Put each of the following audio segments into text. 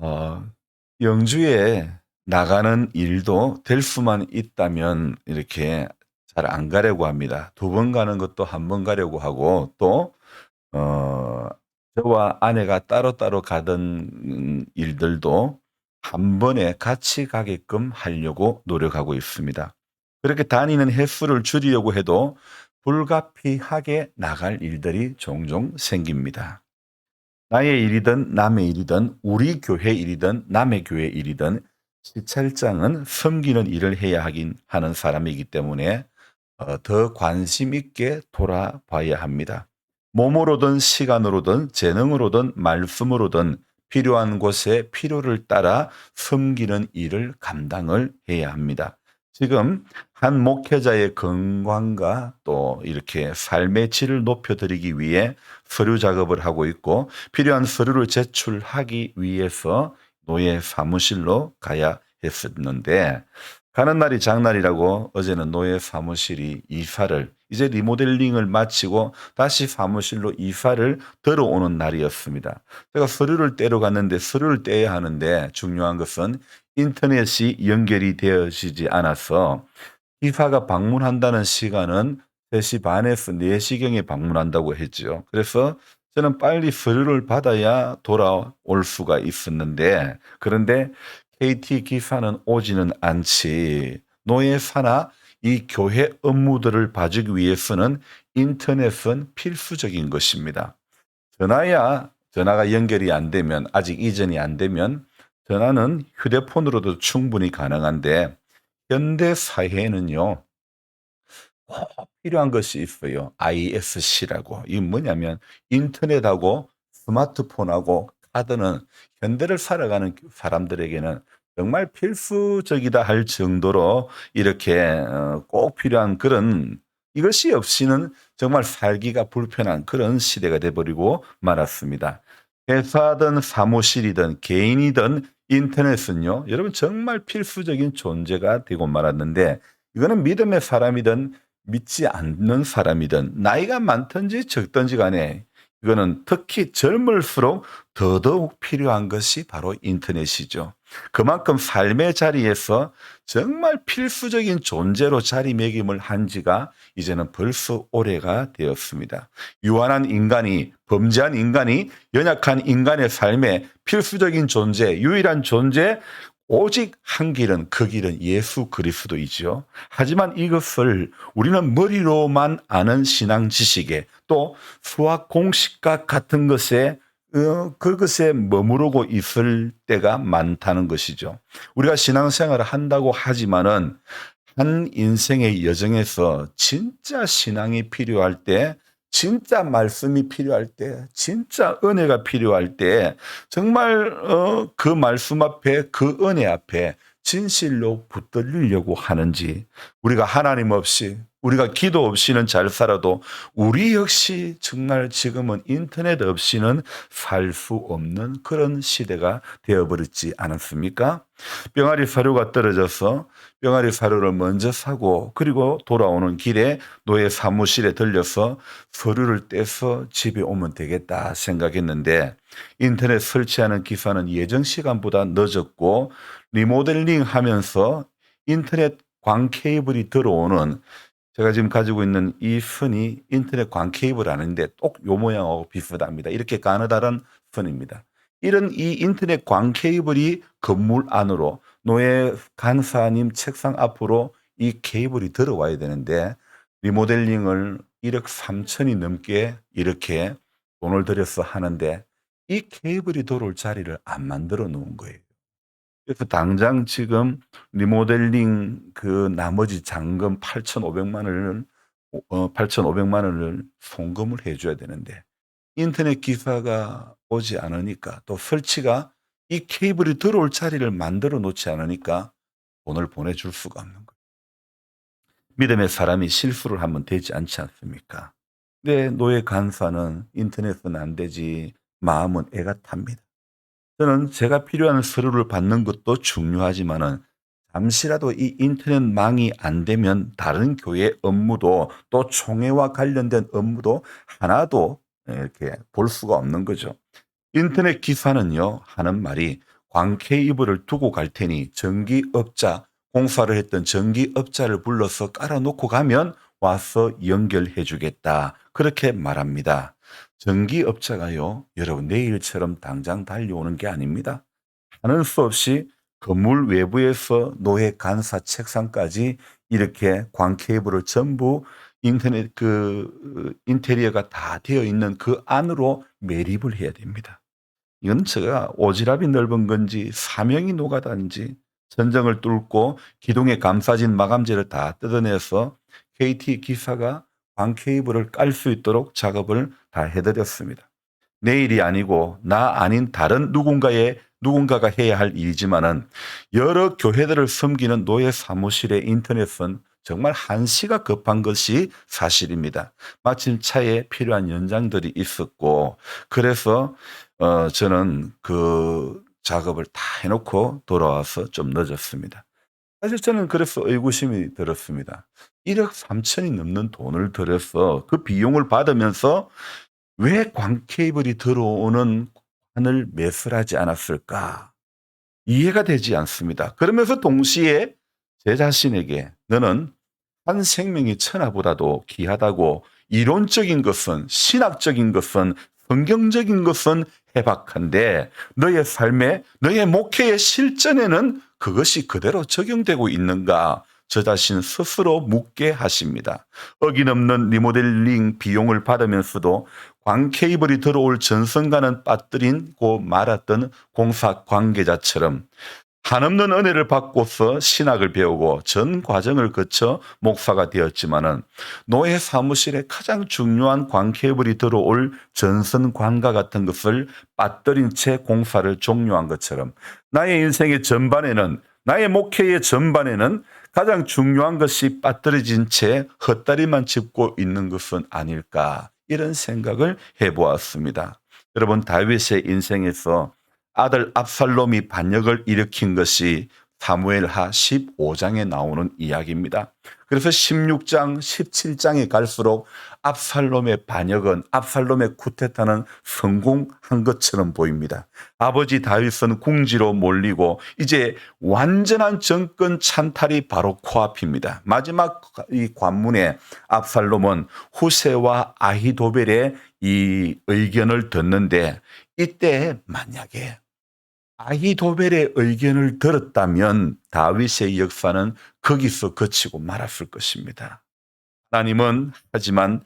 어 영주에 나가는 일도 될 수만 있다면 이렇게 잘 안 가려고 합니다. 2번 가는 것도 1번 가려고 하고 또 어 저와 아내가 따로따로 가던 음 일들도 한 번에 같이 가게끔 하려고 노력하고 있습니다. 그렇게 다니는 횟수를 줄이려고 해도 불가피하게 나갈 일들이 종종 생깁니다. 나의 일이든 남의 일이든 우리 교회 일이든 남의 교회 일이든 시찰장은 섬기는 일을 해야 하긴 하는 사람이기 때문에 어더 관심 있게 돌아봐야 합니다. 몸으로든 시간으로든 재능으로든 말씀으로든 필요한 곳에 필요를 따라 섬기는 일을 감당을 해야 합니다. 지금 한 목회자의 건강과 또 이렇게 삶의 질을 높여 드리기 위해 서류 작업을 하고 있고 필요한 서류를 제출하기 위해서 노예 사무실로 가야 했었는데 가는 날이 장날이라고 어제는 노예 사무실이 이사를 이제 리모델링을 마치고 다시 사무실로 이사를 들어오는 날이었습니다. 제가 서류를 떼러 갔는데 서류를 떼야 하는데 중요한 것은 인터넷이 연결이 되어지지 않아서 이사가 방문한다는 시간은 3시 반에서 4시경에 방문한다고 했죠. 그래서 저는 빨리 서류를 받아야 돌아올 수가 있었는데 그런데 KT 기사는 오지는 않지. 노예사나 이 교회 업무들을 봐주기 위해서는 인터넷은 필수적인 것입니다. 전화야 전화가 연결이 안 되면 아직 이전이 안 되면 전화는 휴대폰으로도 충분히 가능한데 현대 사회에는요. 꼭 필요한 것이 있어요. ISC라고. 이게 뭐냐면 인터넷하고 스마트폰하고 카드는 현대를 살아가는 사람들에게는 정말 필수적이다 할 정도로 이렇게 어꼭 필요한 그런 이것이 없이는 정말 살기가 불편한 그런 시대가 돼 버리고 말았습니다. 회사든 사무실이든 개인이든 인터넷은요. 여러분 정말 필수적인 존재가 되고 말았는데 이거는 믿음의 사람이든 믿지 않는 사람이든 나이가 많든지 적든지 간에 이거는 특히 젊을수록 더더욱 필요한 것이 바로 인터넷이죠. 그만큼 삶의 자리에서 정말 필수적인 존재로 자리매김을 한 지가 이제는 벌써 오래가 되었습니다. 유한한 인간이 범죄한 인간이 연약한 인간의 삶에 필수적인 존재, 유일한 존재 오직 한 길은 그 길은 예수 그리스도이지요. 하지만 이것을 우리는 머리로만 아는 신앙 지식에 또 수학 공식과 같은 것에 어, 그것에 머무르고 있을 때가 많다는 것이죠. 우리가 신앙생활을 한다고 하지만은 한 인생의 여정에서 진짜 신앙이 필요할 때 진짜 말씀이 필요할 때, 진짜 은혜가 필요할 때, 정말, 어, 그 말씀 앞에, 그 은혜 앞에 진실로 붙들리려고 하는지, 우리가 하나님 없이, 우리가 기도 없이는 잘 살아도 우리 역시 정말 지금은 인터넷 없이는 살 수 없는 그런 시대가 되어버렸지 않았습니까? 병아리 사료가 떨어져서 병아리 사료를 먼저 사고 그리고 돌아오는 길에 노예 사무실에 들려서 서류를 떼서 집에 오면 되겠다 생각했는데 인터넷 설치하는 기사는 예정 시간보다 늦었고 리모델링 하면서 인터넷 광 케이블이 들어오는 제가 지금 가지고 있는 이 선이 인터넷 광 케이블 아닌데 똑요 모양하고 비슷합니다. 이렇게 가느다란 선입니다. 이런 이 인터넷 광 케이블이 건물 안으로 노예 간사님 책상 앞으로 이 케이블이 들어와야 되는데 리모델링을 1억 3천이 넘게 이렇게 돈을 들여서 하는데 이 케이블이 들어올 자리를 안 만들어 놓은 거예요. 그래서 당장 지금 리모델링 그 나머지 잔금 8,500만 원을 어 8,500만 원을 송금을 해 줘야 되는데 인터넷 기사가 오지 않으니까 또 설치가 이 케이블이 들어올 자리를 만들어 놓지 않으니까 돈을 보내줄 수가 없는 거예요. 믿음의 사람이 실수를 하면 되지 않지 않습니까? 근데 노예 간사는 인터넷은 안 되지 마음은 애가 탑니다. 저는 제가 필요한 서류를 받는 것도 중요하지만은 잠시라도 이 인터넷망이 안 되면 다른 교회 업무도 또 총회와 관련된 업무도 하나도 이렇게 볼 수가 없는 거죠. 인터넷 기사는요, 하는 말이 광 케이블을 두고 갈 테니 전기업자 공사를 했던 전기업자를 불러서 깔아놓고 가면 와서 연결해 주겠다. 그렇게 말합니다. 전기업자가요, 여러분 내일처럼 당장 달려오는 게 아닙니다. 하는 수 없이 건물 외부에서 노예 간사 책상까지 이렇게 광 케이블을 전부 인터넷 그 인테리어가 다 되어 있는 그 안으로 매립을 해야 됩니다. 이건 제가 오지랖이 넓은 건지 사명이 노가다인지 전정을 뚫고 기둥에 감싸진 마감재를 다 뜯어내서 KT 기사가 광 케이블을 깔 수 있도록 작업을 다 해드렸습니다. 내일이 아니고 나 아닌 다른 누군가의 누군가가 해야 할 일이지만은 여러 교회들을 섬기는 노예 사무실의 인터넷은 정말 한시가 급한 것이 사실입니다. 마침 차에 필요한 연장들이 있었고 그래서 어 저는 그 작업을 다 해놓고 돌아와서 좀 늦었습니다. 사실 저는 그래서 의구심이 들었습니다. 1억 3천이 넘는 돈을 들여서 그 비용을 받으면서 왜 광 케이블이 들어오는 관을 매설하지 않았을까? 이해가 되지 않습니다. 그러면서 동시에 제 자신에게 너는 한 생명이 천하보다도 귀하다고 이론적인 것은 신학적인 것은 성경적인 것은 해박한데 너의 삶에 너의 목회의 실전에는 그것이 그대로 적용되고 있는가? 저 자신 스스로 묻게 하십니다. 어기넘는 리모델링 비용을 받으면서도 광 케이블이 들어올 전선과는 빠뜨린고 말았던 공사 관계자처럼 한없는 은혜를 받고서 신학을 배우고 전 과정을 거쳐 목사가 되었지만은 노예 사무실에 가장 중요한 광 케이블이 들어올 전선 관과 같은 것을 빠뜨린 채 공사를 종료한 것처럼 나의 인생의 전반에는 나의 목회의 전반에는 가장 중요한 것이 빠뜨려진 채 헛다리만 짚고 있는 것은 아닐까 이런 생각을 해보았습니다. 여러분 다윗의 인생에서 아들 압살롬이 반역을 일으킨 것이 사무엘하 15장에 나오는 이야기입니다. 그래서 16장, 17장에 갈수록 압살롬의 반역은 압살롬의 쿠데타는 성공한 것처럼 보입니다. 아버지 다윗은 궁지로 몰리고 이제 완전한 정권 찬탈이 바로 코앞입니다. 마지막 이 관문에 압살롬은 후세와 아히도벨의 이 의견을 듣는데 이때 만약에 아히도벨의 의견을 들었다면 다윗의 역사는 거기서 그치고 말았을 것입니다. 하나님은 하지만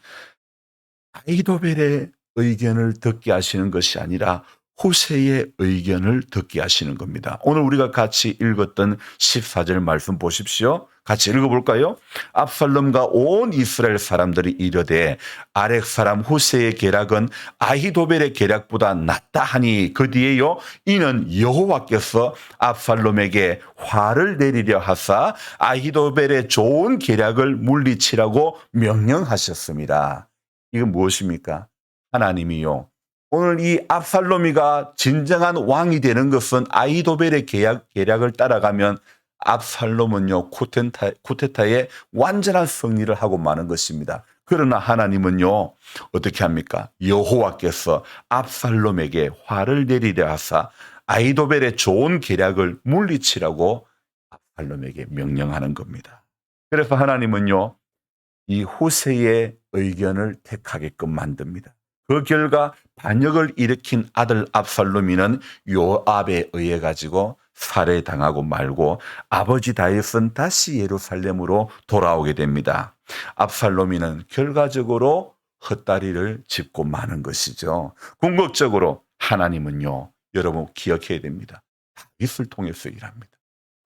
아히도벨의 의견을 듣게 하시는 것이 아니라 후세의 의견을 듣게 하시는 겁니다. 오늘 우리가 같이 읽었던 14절 말씀 보십시오. 같이 읽어볼까요? 압살롬과 온 이스라엘 사람들이 이르되 아렉 사람 후세의 계략은 아히도벨의 계략보다 낫다 하니 그 뒤에요 이는 여호와께서 압살롬에게 화를 내리려 하사 아히도벨의 좋은 계략을 물리치라고 명령하셨습니다. 이건 무엇입니까? 하나님이요 오늘 이 압살롬이가 진정한 왕이 되는 것은 아이도벨의 계약, 계략을 따라가면 압살롬은요 쿠테타, 쿠테타의 완전한 승리를 하고 마는 것입니다. 그러나 하나님은요 어떻게 합니까? 여호와께서 압살롬에게 화를 내리려 하사 아이도벨의 좋은 계략을 물리치라고 압살롬에게 명령하는 겁니다. 그래서 하나님은요 이 후세의 의견을 택하게끔 만듭니다. 그 결과 반역을 일으킨 아들 압살롬이는 요압에 의해 가지고 살해당하고 말고 아버지 다윗은 다시 예루살렘으로 돌아오게 됩니다. 압살롬이는 결과적으로 헛다리를 짚고 마는 것이죠. 궁극적으로 하나님은요, 여러분 기억해야 됩니다. 다윗을 통해서 일합니다.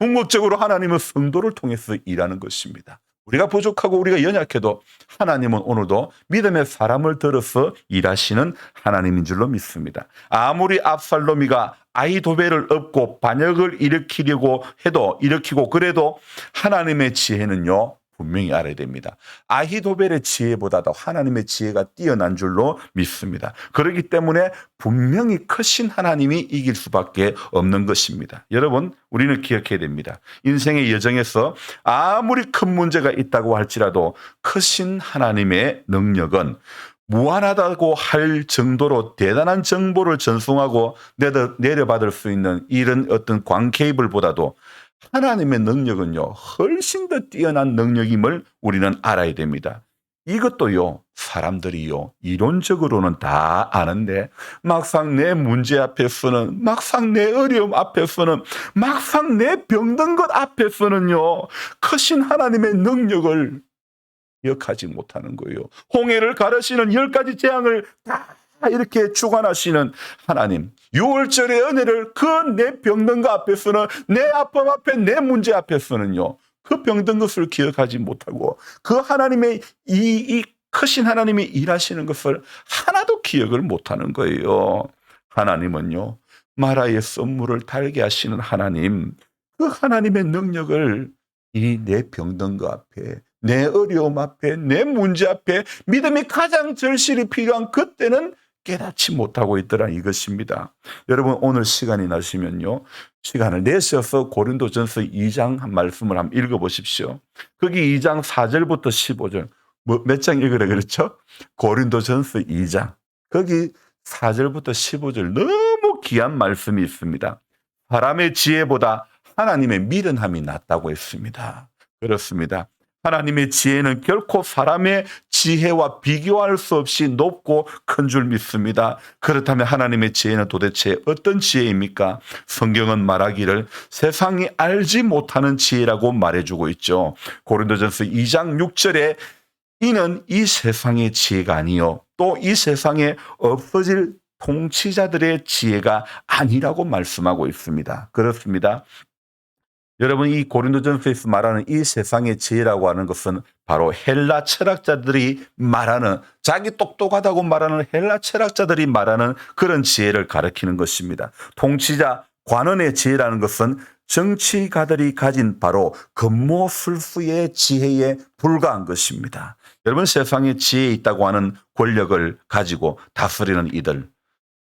궁극적으로 하나님은 성도를 통해서 일하는 것입니다. 우리가 부족하고 우리가 연약해도 하나님은 오늘도 믿음의 사람을 들어서 일하시는 하나님인 줄로 믿습니다. 아무리 압살롬이가 아이도벨을 업고 반역을 일으키려고 해도 일으키고 그래도 하나님의 지혜는요 분명히 알아야 됩니다. 아히도벨의 지혜보다도 하나님의 지혜가 뛰어난 줄로 믿습니다. 그렇기 때문에 분명히 크신 하나님이 이길 수밖에 없는 것입니다. 여러분, 우리는 기억해야 됩니다. 인생의 여정에서 아무리 큰 문제가 있다고 할지라도 크신 하나님의 능력은 무한하다고 할 정도로 대단한 정보를 전송하고 내려- 내려받을 수 있는 이런 어떤 광 케이블보다도 하나님의 능력은요, 훨씬 더 뛰어난 능력임을 우리는 알아야 됩니다. 이것도요, 사람들이요, 이론적으로는 다 아는데, 막상 내 문제 앞에서는, 막상 내 어려움 앞에서는, 막상 내 병든 것 앞에서는요, 크신 하나님의 능력을 기억하지 못하는 거예요. 홍해를 가르시는 열 가지 재앙을 다 이렇게 주관하시는 하나님. 6월절의 은혜를 그 내 병든 것 앞에서는 내 아픔 앞에 내 문제 앞에서는요. 그 병든 것을 기억하지 못하고 그 하나님의 이, 이 크신 하나님이 일하시는 것을 하나도 기억을 못하는 거예요. 하나님은요. 마라의 썸물을 달게 하시는 하나님. 그 하나님의 능력을 이 내 병든 것 앞에 내 어려움 앞에 내 문제 앞에 믿음이 가장 절실히 필요한 그때는 깨닫지 못하고 있더라 이것입니다. 여러분 오늘 시간이 나시면요. 시간을 내셔서 고린도전서 2장 한 말씀을 한번 읽어 보십시오. 거기 2장 4절부터 15절. 뭐 몇 장 읽으라 그랬죠? 고린도전서 2장. 거기 4절부터 15절 너무 귀한 말씀이 있습니다. 사람의 지혜보다 하나님의 미련함이 낫다고 했습니다. 그렇습니다. 하나님의 지혜는 결코 사람의 지혜와 비교할 수 없이 높고 큰 줄 믿습니다. 그렇다면 하나님의 지혜는 도대체 어떤 지혜입니까? 성경은 말하기를 세상이 알지 못하는 지혜라고 말해주고 있죠. 고린도전서 2장 6절에 이는 이 세상의 지혜가 아니요 또 이 세상에 없어질 통치자들의 지혜가 아니라고 말씀하고 있습니다. 그렇습니다. 여러분 이 고린도전서에서 말하는 이 세상의 지혜라고 하는 것은 바로 헬라 철학자들이 말하는 자기 똑똑하다고 말하는 헬라 철학자들이 말하는 그런 지혜를 가리키는 것입니다. 통치자 관원의 지혜라는 것은 정치가들이 가진 바로 근모술수의 지혜에 불과한 것입니다. 여러분 세상에 지혜 있다고 하는 권력을 가지고 다스리는 이들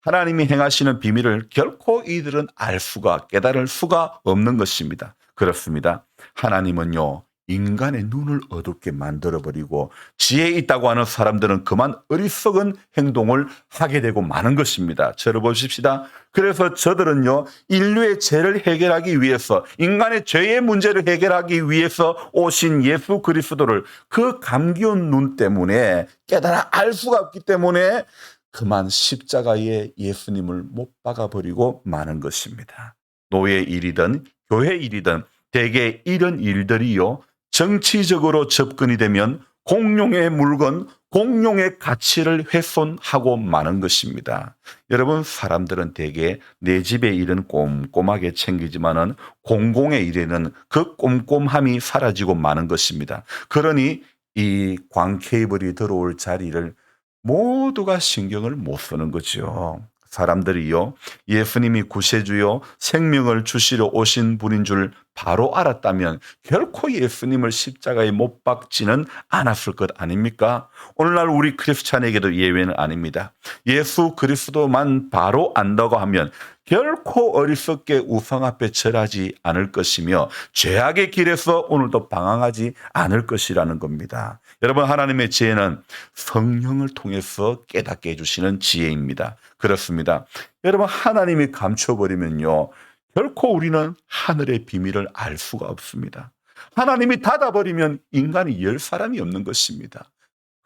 하나님이 행하시는 비밀을 결코 이들은 알 수가 깨달을 수가 없는 것입니다. 그렇습니다. 하나님은요. 인간의 눈을 어둡게 만들어버리고 지혜 있다고 하는 사람들은 그만 어리석은 행동을 하게 되고 마는 것입니다. 저를 보십시다. 그래서 저들은요, 인류의 죄를 해결하기 위해서, 인간의 죄의 문제를 해결하기 위해서 오신 예수 그리스도를 그 감기운 눈 때문에 깨달아 알 수가 없기 때문에 그만 십자가에 예수님을 못 박아버리고 마는 것입니다. 노예 일이든 교회 일이든 대개 이런 일들이요. 정치적으로 접근이 되면 공룡의 물건, 공룡의 가치를 훼손하고 마는 것입니다. 여러분, 사람들은 대개 내 집의 일은 꼼꼼하게 챙기지만은 공공의 일에는 그 꼼꼼함이 사라지고 마는 것입니다. 그러니 이 광 케이블이 들어올 자리를 모두가 신경을 못 쓰는 거죠. 사람들이요, 예수님이 구세주요, 생명을 주시러 오신 분인 줄 바로 알았다면 결코 예수님을 십자가에 못 박지는 않았을 것 아닙니까? 오늘날 우리 크리스찬에게도 예외는 아닙니다. 예수 그리스도만 바로 안다고 하면 결코 어리석게 우상 앞에 절하지 않을 것이며 죄악의 길에서 오늘도 방황하지 않을 것이라는 겁니다. 여러분 하나님의 지혜는 성령을 통해서 깨닫게 해주시는 지혜입니다. 그렇습니다. 여러분 하나님이 감춰버리면요. 결코 우리는 하늘의 비밀을 알 수가 없습니다. 하나님이 닫아버리면 인간이 열 사람이 없는 것입니다.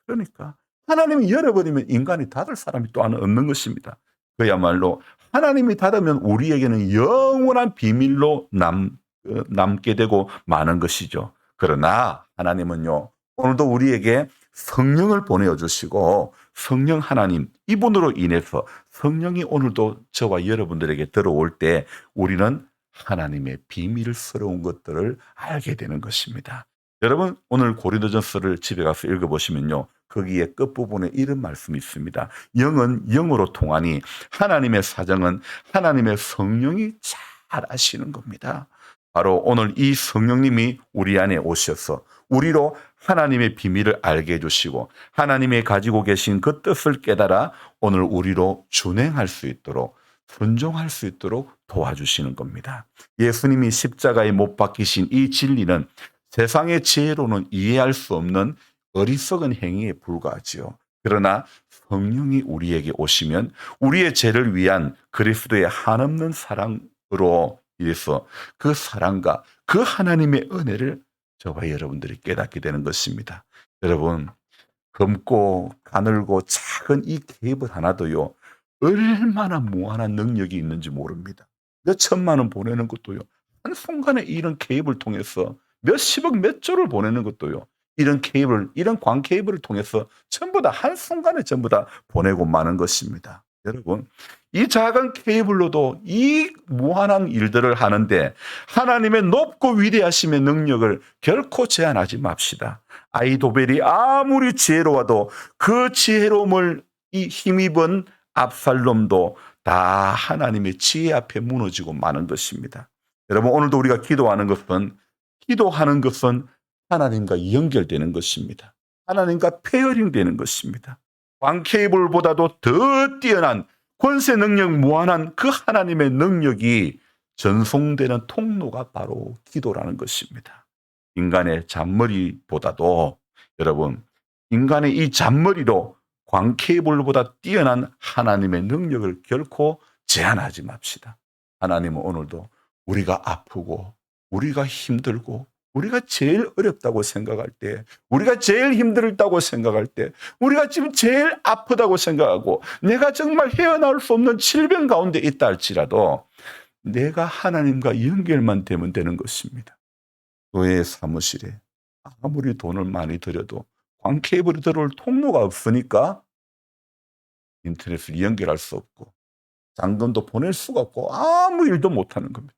그러니까 하나님이 열어버리면 인간이 닫을 사람이 또 하나 없는 것입니다. 그야말로 하나님이 닫으면 우리에게는 영원한 비밀로 남, 어, 남게 되고 마는 것이죠. 그러나 하나님은요, 오늘도 우리에게 성령을 보내주시고 성령 하나님 이분으로 인해서 성령이 오늘도 저와 여러분들에게 들어올 때 우리는 하나님의 비밀스러운 것들을 알게 되는 것입니다. 여러분 오늘 고린도전서를 집에 가서 읽어보시면요. 거기에 끝부분에 이런 말씀이 있습니다. 영은 영으로 통하니 하나님의 사정은 하나님의 성령이 잘 아시는 겁니다. 바로 오늘 이 성령님이 우리 안에 오셔서 우리로 하나님의 비밀을 알게 해주시고 하나님의 가지고 계신 그 뜻을 깨달아 오늘 우리로 준행할 수 있도록 순종할 수 있도록 도와주시는 겁니다. 예수님이 십자가에 못 박히신 이 진리는 세상의 지혜로는 이해할 수 없는 어리석은 행위에 불과하지요. 그러나 성령이 우리에게 오시면 우리의 죄를 위한 그리스도의 한없는 사랑으로 인해서 그 사랑과 그 하나님의 은혜를 저와 여러분들이 깨닫게 되는 것입니다. 여러분, 검고 가늘고 작은 이 케이블 하나도요, 얼마나 무한한 능력이 있는지 모릅니다. 몇 천만 원 보내는 것도요, 한순간에 이런 케이블 통해서 몇십억, 몇 조를 보내는 것도요, 이런 케이블, 이런 광 케이블을 통해서 전부 다 한순간에 전부 다 보내고 마는 것입니다. 여러분, 이 작은 케이블로도 이 무한한 일들을 하는데 하나님의 높고 위대하심의 능력을 결코 제한하지 맙시다. 아이도벨이 아무리 지혜로워도 그 지혜로움을 이 힘입은 압살롬도 다 하나님의 지혜 앞에 무너지고 마는 것입니다. 여러분, 오늘도 우리가 기도하는 것은 기도하는 것은 하나님과 연결되는 것입니다. 하나님과 페어링 되는 것입니다. 광 케이블보다도 더 뛰어난 권세 능력 무한한 그 하나님의 능력이 전송되는 통로가 바로 기도라는 것입니다. 인간의 잔머리보다도 여러분 인간의 이 잔머리로 광 케이블보다 뛰어난 하나님의 능력을 결코 제한하지 맙시다. 하나님은 오늘도 우리가 아프고 우리가 힘들고 우리가 제일 어렵다고 생각할 때, 우리가 제일 힘들다고 생각할 때, 우리가 지금 제일 아프다고 생각하고, 내가 정말 헤어나올 수 없는 질병 가운데 있다 할지라도, 내가 하나님과 연결만 되면 되는 것입니다. 교회 사무실에 아무리 돈을 많이 들여도 광 케이블이 들어올 통로가 없으니까 인터넷을 연결할 수 없고, 잔금도 보낼 수가 없고, 아무 일도 못하는 겁니다.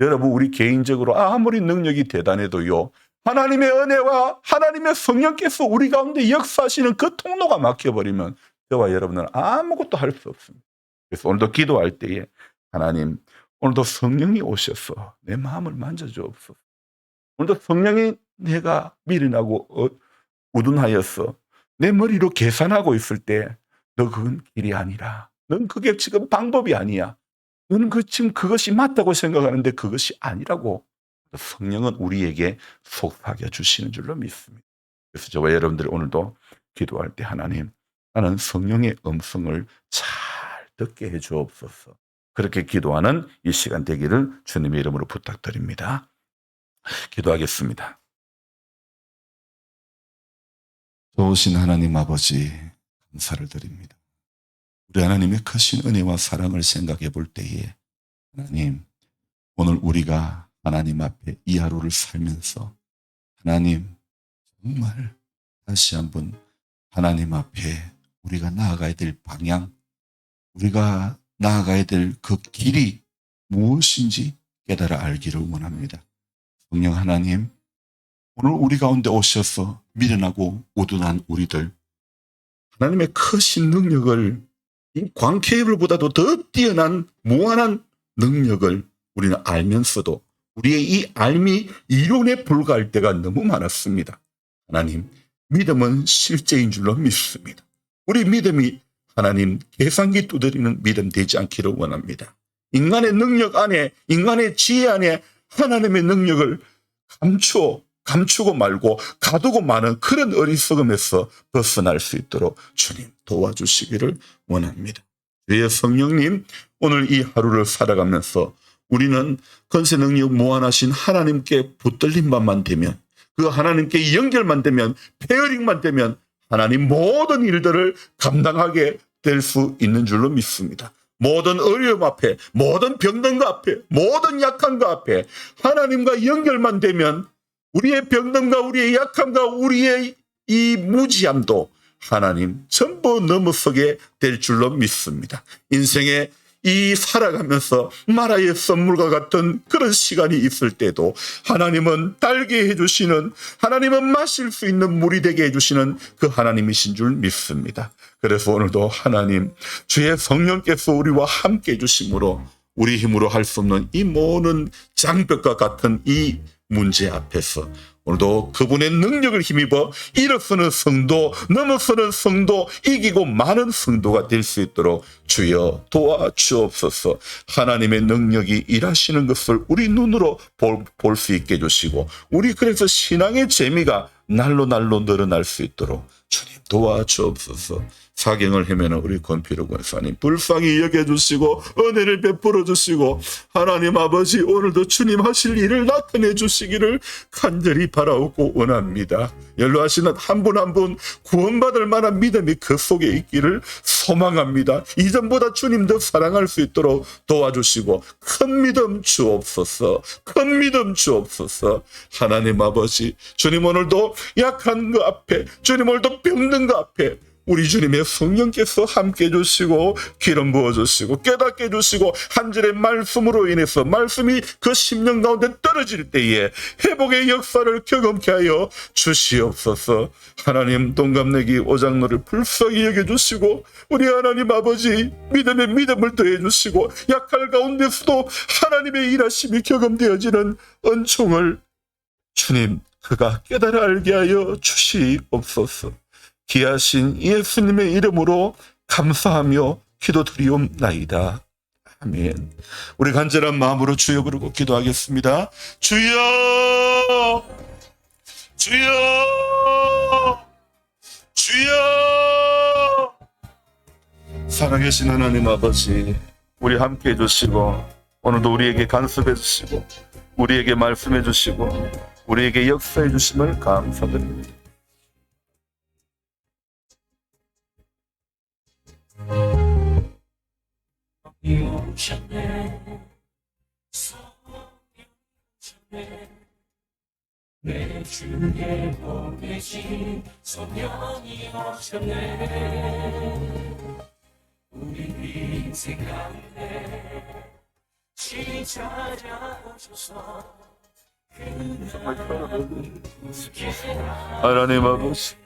여러분, 우리 개인적으로 아무리 능력이 대단해도요, 하나님의 은혜와 하나님의 성령께서 우리 가운데 역사하시는 그 통로가 막혀버리면 저와 여러분은 아무것도 할 수 없습니다. 그래서 오늘도 기도할 때에 하나님, 오늘도 성령이 오셔서 내 마음을 만져주옵소서. 오늘도 성령이 내가 미련하고 어, 우둔하여서 내 머리로 계산하고 있을 때 너 그건 길이 아니라. 넌 그게 지금 방법이 아니야. 너는 그 지금 그것이 맞다고 생각하는데 그것이 아니라고 성령은 우리에게 속삭여 주시는 줄로 믿습니다. 그래서 저와 여러분들이 오늘도 기도할 때 하나님, 나는 성령의 음성을 잘 듣게 해 주옵소서. 그렇게 기도하는 이 시간 되기를 주님의 이름으로 부탁드립니다. 기도하겠습니다. 좋으신 하나님 아버지, 감사를 드립니다. 우리 하나님의 크신 은혜와 사랑을 생각해 볼 때에 하나님 오늘 우리가 하나님 앞에 이 하루를 살면서 하나님 정말 다시 한번 하나님 앞에 우리가 나아가야 될 방향 우리가 나아가야 될 그 길이 무엇인지 깨달아 알기를 원합니다. 성령 하나님 오늘 우리 가운데 오셔서 미련하고 우둔한 우리들 하나님의 크신 능력을 이 광 케이블보다도 더 뛰어난 무한한 능력을 우리는 알면서도 우리의 이 알미 이론에 불과할 때가 너무 많았습니다. 하나님, 믿음은 실제인 줄로 믿습니다. 우리 믿음이 하나님 계산기 두드리는 믿음 되지 않기를 원합니다. 인간의 능력 안에, 인간의 지혜 안에 하나님의 능력을 감추어 감추고 말고 가두고 마는 그런 어리석음에서 벗어날 수 있도록 주님 도와주시기를 원합니다. 주의 성령님 오늘 이 하루를 살아가면서 우리는 건세 능력 무한하신 하나님께 붙들림만 되면 그 하나님께 연결만 되면 페어링만 되면 하나님 모든 일들을 감당하게 될 수 있는 줄로 믿습니다. 모든 어려움 앞에, 모든 병든과 앞에, 모든 약함과 앞에 하나님과 연결만 되면 우리의 병듦과 우리의 약함과 우리의 이 무지함도 하나님 전부 넘어서게 될 줄로 믿습니다. 인생에 이 살아가면서 마라의 선물과 같은 그런 시간이 있을 때도 하나님은 달게 해주시는 하나님은 마실 수 있는 물이 되게 해주시는 그 하나님이신 줄 믿습니다. 그래서 오늘도 하나님 주의 성령께서 우리와 함께 해주심으로 우리 힘으로 할 수 없는 이 모든 장벽과 같은 이 문제 앞에서 오늘도 그분의 능력을 힘입어 일어서는 성도, 넘어서는 성도, 이기고 많은 성도가 될 수 있도록 주여 도와주옵소서 하나님의 능력이 일하시는 것을 우리 눈으로 볼 수 있게 해주시고 우리 그래서 신앙의 재미가 날로 날로 늘어날 수 있도록 주님 도와주옵소서. 사경을 헤매는 우리 권필호 권사님 불쌍히 여겨주시고 은혜를 베풀어 주시고 하나님 아버지 오늘도 주님 하실 일을 나타내 주시기를 간절히 바라오고 원합니다. 연로하시는 한 분 한 분 구원받을 만한 믿음이 그 속에 있기를 소망합니다. 이전보다 주님 더 사랑할 수 있도록 도와주시고 큰 믿음 주옵소서. 큰 믿음 주옵소서. 하나님 아버지 주님 오늘도 약한 그 앞에 주님 오늘도 병든 그 앞에 우리 주님의 성령께서 함께 해주시고 기름 부어주시고 깨닫게 해주시고 한 줄의 말씀으로 인해서 말씀이 그 심령 가운데 떨어질 때에 회복의 역사를 경험케 하여 주시옵소서. 하나님 동갑내기 오장로를 불쌍히 여겨주시고 우리 하나님 아버지 믿음의 믿음을 더해주시고 약할 가운데서도 하나님의 일하심이 경험되어지는 은총을 주님 그가 깨달아 알게 하여 주시옵소서 귀하신 예수님의 이름으로 감사하며 기도드리옵나이다. 아멘. 우리 간절한 마음으로 주여 부르고 기도하겠습니다. 주여! 주여! 주여! 살아계신 하나님 아버지, 우리 함께 해주시고, 오늘도 우리에게 간섭해 주시고, 우리에게 말씀해 주시고, 우리에게 역사해 주심을 감사드립니다. 오셨네 오셨네 내 주에 보내신 소명이 오셨네 우리 인생 가운데 시작하셔서 하나님 아버지,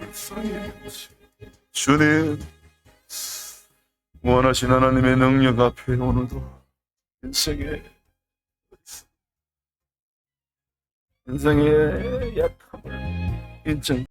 주님, 원하신 하나님의 능력 앞에 오늘도 인생의 인생의 약함을 인정.